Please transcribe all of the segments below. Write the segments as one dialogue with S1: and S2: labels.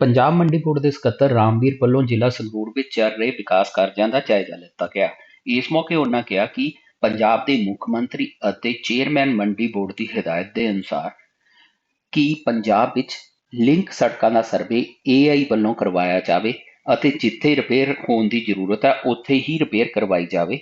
S1: ਪੰਜਾਬ ਮੰਡੀ ਬੋਰਡ ਦੇ ਸਕੱਤਰ ਰਾਮਵੀਰ ਵੱਲੋਂ ਜ਼ਿਲ੍ਹਾ ਸੰਗਰੂਰ ਵਿੱਚ ਚੱਲ ਰਹੇ ਵਿਕਾਸ ਕਾਰਜਾਂ ਦਾ ਜਾਇਜ਼ਾ ਲਿੱਤਾ ਗਿਆ। ਇਸ ਮੌਕੇ ਉਹਨਾਂ ਕਿਹਾ ਕਿ ਪੰਜਾਬ ਦੇ ਮੁੱਖ ਮੰਤਰੀ ਅਤੇ ਚੇਅਰਮੈਨ ਮੰਡੀ ਬੋਰਡ ਦੀ ਹਦਾਇਤ ਦੇ ਅਨੁਸਾਰ ਕਿ ਪੰਜਾਬ ਵਿੱਚ ਲਿੰਕ ਸੜਕਾਂ ਦਾ ਸਰਵੇ AI ਵੱਲੋਂ ਕਰਵਾਇਆ ਜਾਵੇ ਅਤੇ ਜਿੱਥੇ ਰਿਪੇਅਰ ਹੋਣ ਦੀ ਜ਼ਰੂਰਤ ਹੈ, ਉੱਥੇ ਹੀ ਰਿਪੇਅਰ ਕਰਵਾਈ ਜਾਵੇ।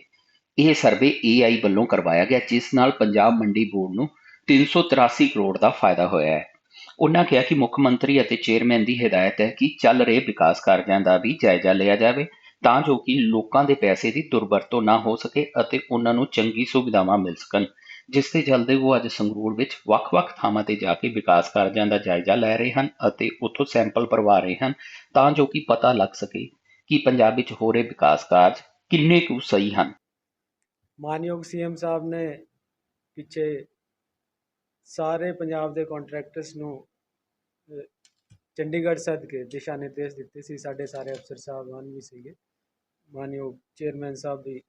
S1: ਇਹ ਸਰਵੇ AI ਵੱਲੋਂ ਕਰਵਾਇਆ ਗਿਆ, ਜਿਸ ਨਾਲ ਪੰਜਾਬ ਮੰਡੀ ਬੋਰਡ ਨੂੰ 383 ਕਰੋੜ ਦਾ ਫਾਇਦਾ ਹੋਇਆ ਹੈ। ਉਹਨਾਂ ਕਿਹਾ ਕਿ ਮੁੱਖ ਮੰਤਰੀ ਅਤੇ ਚੇਅਰਮੈਨ ਦੀ ਹਦਾਇਤ ਹੈ ਕਿ ਚੱਲ ਰਹੇ ਵਿਕਾਸ ਕਾਰਜਾਂ ਦਾ ਵੀ ਜਾਇਜ਼ਾ ਲਿਆ ਜਾਵੇ, ਤਾਂ ਜੋ ਕਿ ਲੋਕਾਂ ਦੇ ਪੈਸੇ ਦੀ ਦੁਰਵਰਤੋਂ ਨਾ ਹੋ ਸਕੇ ਅਤੇ ਉਹਨਾਂ ਨੂੰ ਚੰਗੀ ਸੁਵਿਧਾਵਾਂ ਮਿਲ ਸਕਣ, ਜਿਸ ਦੇ ਚੱਲਦੇ ਉਹ ਅੱਜ ਸੰਗਰੂਰ ਵਿੱਚ ਵੱਖ-ਵੱਖ ਥਾਵਾਂ ਤੇ ਜਾ ਕੇ ਵਿਕਾਸ ਕਾਰਜਾਂ ਦਾ ਜਾਇਜ਼ਾ ਲੈ ਰਹੇ ਹਨ ਅਤੇ ਉੱਥੋਂ ਸੈਂਪਲ ਭਰਵਾ ਰਹੇ ਹਨ, ਤਾਂ ਜੋ ਕਿ ਪਤਾ ਲੱਗ ਸਕੇ ਕਿ ਪੰਜਾਬ ਵਿੱਚ ਹੋ ਰਹੇ ਵਿਕਾਸ ਕਾਰਜ ਕਿੰਨੇ ਕੁ ਸਹੀ ਹਨ।
S2: ਮਾਨਯੋਗ ਸੀਐਮ ਸਾਹਿਬ ਨੇ ਪਿੱਛੇ ਸਾਰੇ ਪੰਜਾਬ ਦੇ ਕੰਟਰੈਕਟਰਸ ਨੂੰ ਚੰਡੀਗੜ੍ਹ ਸੱਦ ਕੇ ਦਿਸ਼ਾ ਨਿਰਦੇਸ਼ ਦਿੱਤੇ ਸੀ। ਸਾਡੇ ਸਾਰੇ ਅਫਸਰ ਸਾਹਿਬਾਨ ਵੀ ਸੀਗੇ। ਮਾਨਯੋਗ ਚੇਅਰਮੈਨ ਸਾਹਿਬ ਵੀ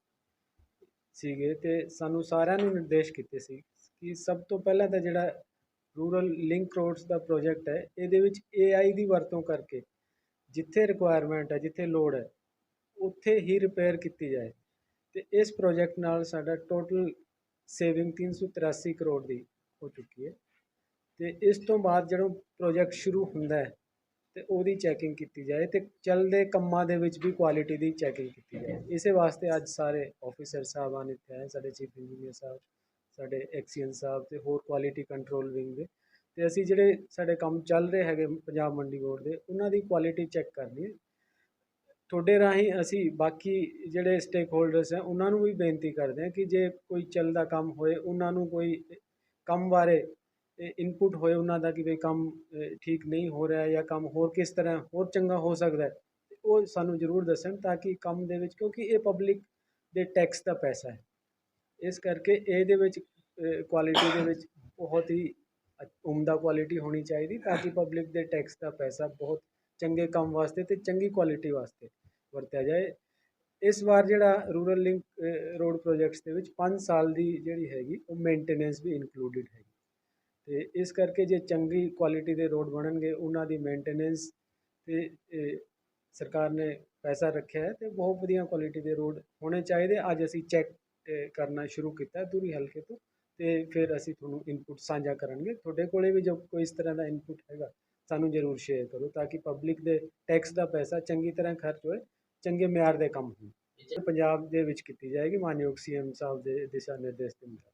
S2: ਸੀਗੇ ਤੇ ਸਾਨੂੰ ਸਾਰਿਆਂ ਨੂੰ ਨਿਰਦੇਸ਼ ਕੀਤੇ ਸੀ ਕਿ ਸਭ ਤੋਂ ਪਹਿਲਾਂ ਤਾਂ ਜਿਹੜਾ ਰੂਰਲ ਲਿੰਕ ਰੋਡਸ ਦਾ ਪ੍ਰੋਜੈਕਟ ਹੈ, ਇਹਦੇ ਵਿੱਚ AI ਦੀ ਵਰਤੋਂ ਕਰਕੇ ਜਿੱਥੇ ਰਿਕੁਆਇਰਮੈਂਟ ਹੈ, ਜਿੱਥੇ ਲੋੜ ਹੈ, ਉੱਥੇ ਹੀ ਰਿਪੇਅਰ ਕੀਤੀ ਜਾਏ। ਤੇ ਇਸ ਪ੍ਰੋਜੈਕਟ ਨਾਲ ਸਾਡਾ ਟੋਟਲ ਸੇਵਿੰਗ 383 ਕਰੋੜ ਦੀ ਹੋ ਚੁੱਕੀ ਹੈ। ਤੇ ਇਸ ਤੋਂ ਬਾਅਦ ਜਦੋਂ ਪ੍ਰੋਜੈਕਟ ਸ਼ੁਰੂ ਹੁੰਦਾ ਹੈ, ਤੇ ਉਹਦੀ ਚੈਕਿੰਗ ਕੀਤੀ ਜਾਏ ਤੇ ਚੱਲਦੇ ਕੰਮਾਂ ਦੇ ਵਿੱਚ ਵੀ ਕੁਆਲਿਟੀ ਦੀ ਚੈਕਿੰਗ ਕੀਤੀ ਜਾਏ। ਇਸੇ ਵਾਸਤੇ ਅੱਜ ਸਾਰੇ ਆਫੀਸਰ ਸਾਹਿਬਾਨ ਇੱਥੇ ਆਏ, ਸਾਡੇ ਚੀਫ ਇੰਜੀਨੀਅਰ ਸਾਹਿਬ, ਸਾਡੇ ਐਕਸੀਅਨ ਸਾਹਿਬ ਤੇ ਹੋਰ ਕੁਆਲਿਟੀ ਕੰਟਰੋਲ ਵਿੰਗ ਦੇ। ਤੇ ਅਸੀਂ ਜਿਹੜੇ ਸਾਡੇ ਕੰਮ ਚੱਲ ਰਹੇ ਹੈਗੇ ਪੰਜਾਬ ਮੰਡੀ ਬੋਰਡ ਦੇ, ਉਹਨਾਂ ਦੀ ਕੁਆਲਿਟੀ ਚੈੱਕ ਕਰਨੀ ਹੈ। ਤੁਹਾਡੇ ਰਾਹੀਂ ਅਸੀਂ ਬਾਕੀ ਜਿਹੜੇ ਸਟੇਕ ਹੋਲਡਰਸ ਹੈ, ਉਹਨਾਂ ਨੂੰ ਵੀ ਬੇਨਤੀ ਕਰਦੇ ਹਾਂ ਕਿ ਜੇ ਕੋਈ ਚੱਲਦਾ ਕੰਮ ਹੋਏ, ਉਹਨਾਂ ਨੂੰ ਕੋਈ ਕੰਮ ਬਾਰੇ ਇਨਪੁਟ ਹੋਏ ਉਹਨਾਂ ਦਾ ਕਿ ਵੀ ਕੰਮ ਠੀਕ ਨਹੀਂ ਹੋ ਰਿਹਾ ਜਾਂ ਕੰਮ ਹੋਰ ਕਿਸ ਤਰ੍ਹਾਂ, ਹੋਰ ਚੰਗਾ ਹੋ ਸਕਦਾ ਉਹ ਸਾਨੂੰ ਜ਼ਰੂਰ ਦੱਸਣ ਤਾਂ ਕਿ ਕੰਮ ਦੇ ਵਿੱਚ, ਕਿਉਂਕਿ ਇਹ ਪਬਲਿਕ ਦੇ ਟੈਕਸ ਦਾ ਪੈਸਾ ਹੈ। ਇਸ ਕਰਕੇ ਇਹਦੇ ਵਿੱਚ ਕੁਆਲਿਟੀ ਦੇ ਵਿੱਚ ਬਹੁਤ ਹੀ ਉਮਦਾ ਕੁਆਲਿਟੀ ਹੋਣੀ ਚਾਹੀਦੀ ਤਾਂ ਕਿ ਪਬਲਿਕ ਦੇ ਟੈਕਸ ਦਾ ਪੈਸਾ ਬਹੁਤ ਚੰਗੇ ਕੰਮ ਵਾਸਤੇ ਤੇ ਚੰਗੀ ਕੁਆਲਿਟੀ ਵਾਸਤੇ ਵਰਤਿਆ ਜਾਏ। ਇਸ ਵਾਰ ਜਿਹੜਾ ਰੂਰਲ ਲਿੰਕ ਰੋਡ ਪ੍ਰੋਜੈਕਟਸ ਦੇ ਵਿੱਚ 5 ਸਾਲ ਦੀ ਜਿਹੜੀ ਹੈਗੀ, ਉਹ ਮੇਨਟੇਨੈਂਸ ਵੀ ਇਨਕਲੂਡਡ ਹੈਗੀ। ਤੇ ਇਸ ਕਰਕੇ ਜੇ ਚੰਗੀ ਕੁਆਲਿਟੀ ਦੇ ਰੋਡ ਬਣਨਗੇ, ਉਹਨਾਂ ਦੀ ਮੇਨਟੇਨੈਂਸ ਤੇ ਸਰਕਾਰ ਨੇ ਪੈਸਾ ਰੱਖਿਆ ਹੈ ਤੇ ਬਹੁਤ ਵਧੀਆ ਕੁਆਲਿਟੀ ਦੇ ਰੋਡ ਹੋਣੇ ਚਾਹੀਦੇ। ਅੱਜ ਅਸੀਂ ਚੈੱਕ ਕਰਨਾ ਸ਼ੁਰੂ ਕੀਤਾ ਹੈ ਦੂਰੀ ਹਲਕੇ ਤੋਂ ਤੇ ਫਿਰ ਅਸੀਂ ਤੁਹਾਨੂੰ ਇਨਪੁਟ ਸਾਂਝਾ ਕਰਾਂਗੇ। ਤੁਹਾਡੇ ਕੋਲੇ ਵੀ ਜੋ ਕੋਈ ਇਸ ਤਰ੍ਹਾਂ ਦਾ ਇਨਪੁਟ ਹੈਗਾ, ਸਾਨੂੰ ਜ਼ਰੂਰ ਸ਼ੇਅਰ ਕਰੋ ਤਾਂ ਕਿ ਪਬਲਿਕ ਦੇ ਟੈਕਸ ਦਾ ਪੈਸਾ ਚੰਗੀ ਤਰ੍ਹਾਂ ਖਰਚ ਹੋਏ ਚੰਗੇ ਮਿਆਰ ਦੇ ਕੰਮ ਹੋਣ ਪੰਜਾਬ ਦੇ ਵਿੱਚ ਕੀਤੀ ਜਾਏਗੀ ਮਾਨਯੋਗ ਸੀਐਮ ਸਾਹਿਬ ਦੇ ਦਿਸ਼ਾ ਨਿਰਦੇਸ਼ ਦੇ ਮੁਤਾਬਕ।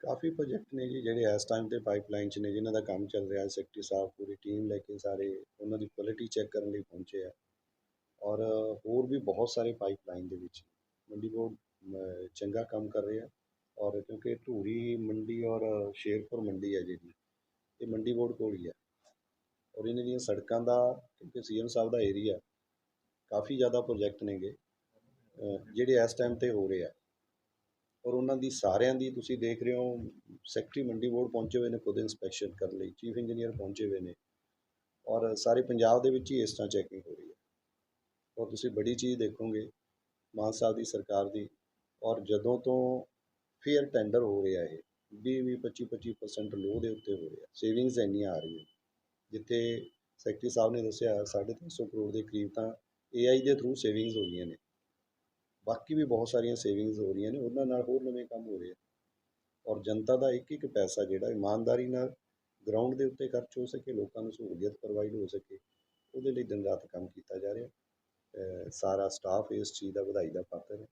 S3: ਕਾਫੀ ਪ੍ਰੋਜੈਕਟ ਨੇ ਜੀ ਜਿਹੜੇ ਇਸ ਟਾਈਮ ਤੇ ਪਾਈਪਲਾਈਨ 'ਚ ਨੇ ਜਿਨ੍ਹਾਂ ਦਾ ਕੰਮ ਚੱਲ ਰਿਹਾ ਸੈਕਟਰੀ ਸਾਹਿਬ ਪੂਰੀ ਟੀਮ ਲੈ ਕੇ ਸਾਰੇ ਉਹਨਾਂ ਦੀ ਕੁਆਲਿਟੀ ਚੈੱਕ ਕਰਨ ਲਈ ਪਹੁੰਚੇ ਆ। ਔਰ ਹੋਰ ਵੀ ਬਹੁਤ ਸਾਰੇ ਪਾਈਪਲਾਈਨ ਦੇ ਵਿੱਚ ਮੰਡੀ ਬੋਰਡ ਚੰਗਾ ਕੰਮ ਕਰ ਰਿਹਾ। ਔਰ ਕਿਉਂਕਿ ਧੂਰੀ ਮੰਡੀ ਔਰ ਸ਼ੇਰਪੁਰ ਮੰਡੀ ਹੈ ਜਿਹੜੀ ਇਹ ਮੰਡੀ ਬੋਰਡ ਕੋਲ ਹੀ ਹੈ ਔਰ ਇਹਨਾਂ ਦੀਆਂ ਸੜਕਾਂ ਦਾ ਕਿਉਂਕਿ ਸੀਐਮ ਸਾਹਿਬ ਦਾ ਏਰੀਆ ਕਾਫੀ ਜ਼ਿਆਦਾ ਪ੍ਰੋਜੈਕਟ ਨੇਗੇ ਜਿਹੜੇ ਇਸ ਟਾਈਮ ਤੇ ਹੋ ਰਹੇ ਆ। ਔਰ ਉਹਨਾਂ ਦੀ ਸਾਰਿਆਂ ਦੀ ਤੁਸੀਂ ਦੇਖ ਰਹੇ ਹੋ ਸੈਕਟਰੀ ਮੰਡੀ ਬੋਰਡ ਪਹੁੰਚੇ ਹੋਏ ਨੇ ਖੁਦ ਇਨਸਪੈਕਸ਼ਨ ਕਰਨ ਲਈ ਚੀਫ ਇੰਜੀਨੀਅਰ ਪਹੁੰਚੇ ਹੋਏ ਨੇ। ਔਰ ਸਾਰੇ ਪੰਜਾਬ ਦੇ ਵਿੱਚ ਹੀ ਇਸ ਤਰ੍ਹਾਂ ਚੈਕਿੰਗ ਹੋ ਰਹੀ ਹੈ। ਔਰ ਤੁਸੀਂ ਬੜੀ ਚੀਜ਼ ਦੇਖੋਗੇ, ਮਾਨ ਸਾਹਿਬ ਦੀ ਸਰਕਾਰ ਦੀ। ਔਰ ਜਦੋਂ ਤੋਂ ਫੇਅਰ ਟੈਂਡਰ ਹੋ ਰਿਹਾ ਇਹ 20 ਵੀਹ 25 25% ਲੋਹ ਦੇ ਉੱਤੇ ਹੋ ਰਿਹਾ। ਸੇਵਿੰਗਸ ਇੰਨੀਆਂ ਆ ਰਹੀਆਂ ਜਿੱਥੇ ਸੈਕਟਰੀ ਸਾਹਿਬ ਨੇ ਦੱਸਿਆ 350 ਕਰੋੜ ਦੇ ਕਰੀਬ ਤਾਂ AI ਦੇ ਥਰੂ ਸੇਵਿੰਗਸ ਹੋ ਰਹੀਆਂ ਨੇ। ਬਾਕੀ ਵੀ ਬਹੁਤ ਸਾਰੀਆਂ ਸੇਵਿੰਗਸ ਹੋ ਰਹੀਆਂ ਨੇ, ਉਹਨਾਂ ਨਾਲ ਹੋਰ ਨਵੇਂ ਕੰਮ ਹੋ ਰਹੇ ਆ। ਔਰ ਜਨਤਾ ਦਾ ਇੱਕ ਇੱਕ ਪੈਸਾ ਜਿਹੜਾ ਇਮਾਨਦਾਰੀ ਨਾਲ ਗਰਾਊਂਡ ਦੇ ਉੱਤੇ ਖਰਚ ਹੋ ਸਕੇ, ਲੋਕਾਂ ਨੂੰ ਸਹੂਲੀਅਤ ਪ੍ਰੋਵਾਈਡ ਹੋ ਸਕੇ, ਉਹਦੇ ਲਈ ਦਿਨ ਰਾਤ ਕੰਮ ਕੀਤਾ ਜਾ ਰਿਹਾ। ਸਾਰਾ ਸਟਾਫ ਇਸ ਚੀਜ਼ ਦਾ ਵਧਾਈ ਦਾ ਪਾਤਰ ਹੈ।